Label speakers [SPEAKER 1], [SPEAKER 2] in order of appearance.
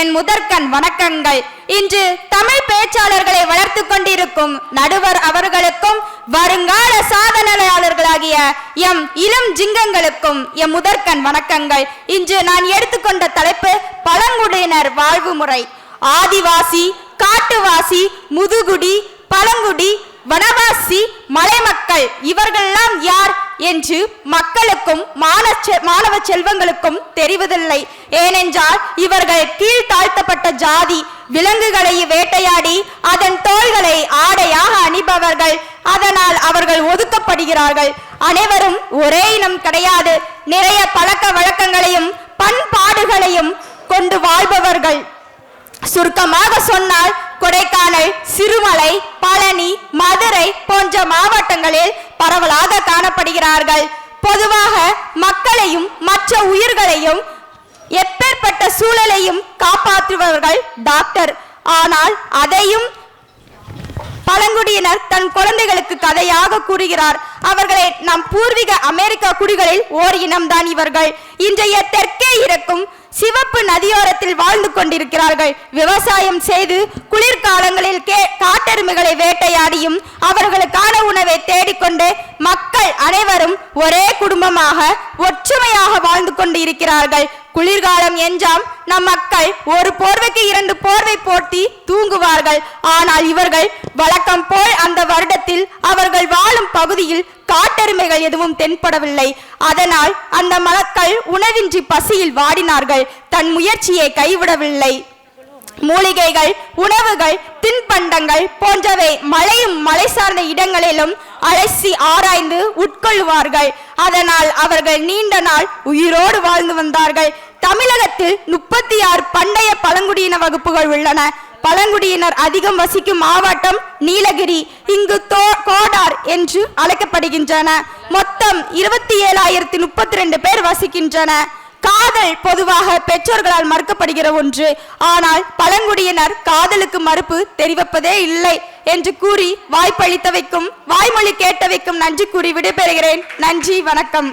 [SPEAKER 1] என் முதற்கண் வணக்கங்கள். இன்று தமிழ் பேச்சாளர்களை வளர்த்து கொண்டிருக்கும் நடுவர் அவர்களுக்கும் வருங்கால சாதனையாளர்களாகிய எம் இளம் ஜிங்கங்களுக்கும் எம் முதற்கண் வணக்கங்கள். இன்று நான் எடுத்துக்கொண்ட தலைப்பு பழங்குடியினர் வாழ்வு முறை. ஆதிவாசி காட்டுவாசி முதுகுடி பழங்குடி வனவாசி மலை மக்கள். இவர்கள்லாம் யார் என்று மக்களுக்கும் மாணவ செல்வங்களுக்கும் தெரிவதில்லை. ஏனென்றால் இவர்கள் கீழ் தாழ்த்தப்பட்ட ஜாதி விலங்குகளை வேட்டையாடி அதன் தோள்களை ஆடையாக அணிபவர்கள். அதனால் அவர்கள் ஒதுக்கப்படுகிறார்கள். அனைவரும் ஒரே இனம் கிடையாது. நிறைய பழக்க வழக்கங்களையும் பண்பாடுகளையும் கொண்டு வாழ்பவர்கள். சுருக்கமாக சொன்னால் கொடைக்கானல் சிறுமலை பழனி மதுரை போன்ற மாவட்டங்களில் பரவலாக காணப்படுகிறார்கள். பொதுவாக மக்களையும் மற்ற உயிர்களையும் எப்பேற்பட்ட சூழலையும் காப்பாற்றுபவர்கள் டாக்டர். ஆனால் அதையும் பழங்குடியினர் தன் குழந்தைகளுக்கு கதையாக கூறுகிறார். அவர்களை நம் பூர்வீக அமெரிக்க குடிகளில் ஓர் இனம்தான் இவர்கள். இன்றைய தெற்கே இருக்கும் சிவப்பு நதியோரத்தில் வாழ்ந்து கொண்டிருக்கிறார்கள். விவசாயம் செய்து குளிர்காலங்களில் கே காட்டெருமைகளை வேட்டையாடியும் அவர்களுக்கான உணவை தேடிக்கொண்டு மக்கள் அனைவரும் ஒரே குடும்பமாக ஒற்றுமையாக வாழ்ந்து கொண்டு இருக்கிறார்கள். குளிர்காலம் என்றாம். நம் மக்கள் ஒரு போர்வைக்கு இரண்டு போர்வை போர்த்தி தூங்குவார்கள். ஆனால் இவர்கள் வழக்கம் போல் அந்த வருடத்தில் அவர்கள் வாழும் பகுதியில் காட்டெருமைகள் எதுவும் தென்படவில்லை. அதனால் அந்த மக்கள் உணவின்றி பசியில் வாடினார்கள். தன் முயற்சியை கைவிடவில்லை. மூலிகைகள் உணவுகள் தின்பண்டங்கள் போன்றவை மலையும் மலை சார்ந்த இடங்களிலும் அலசி ஆராய்ந்து உட்கொள்வார்கள். அதனால் அவர்கள் நீண்ட நாள் உயிரோடு வாழ்ந்து வந்தார்கள். தமிழகத்தில் முப்பத்தி ஆறு பண்டைய பழங்குடியின வகுப்புகள் உள்ளன. பழங்குடியினர் அதிகம் வசிக்கும் மாவட்டம் நீலகிரி இங்கு கோடார் என்று அழைக்கப்படுகின்றன. மொத்தம் இருபத்தி ஏழாயிரத்தி முப்பத்தி ரெண்டு பேர் வசிக்கின்றன. காதல் பொதுவாக பெற்றோர்களால் மறுக்கப்படுகிற ஒன்று. ஆனால் பழங்குடியினர் காதலுக்கு மறுப்பு தெரிவிப்பதே இல்லை. என்று கூறி வாய்ப்பளித்தவைக்கும் வாய்மொழி கேட்டவைக்கும் நன்றி கூறி விடைபெறுகிறேன். நன்றி வணக்கம்.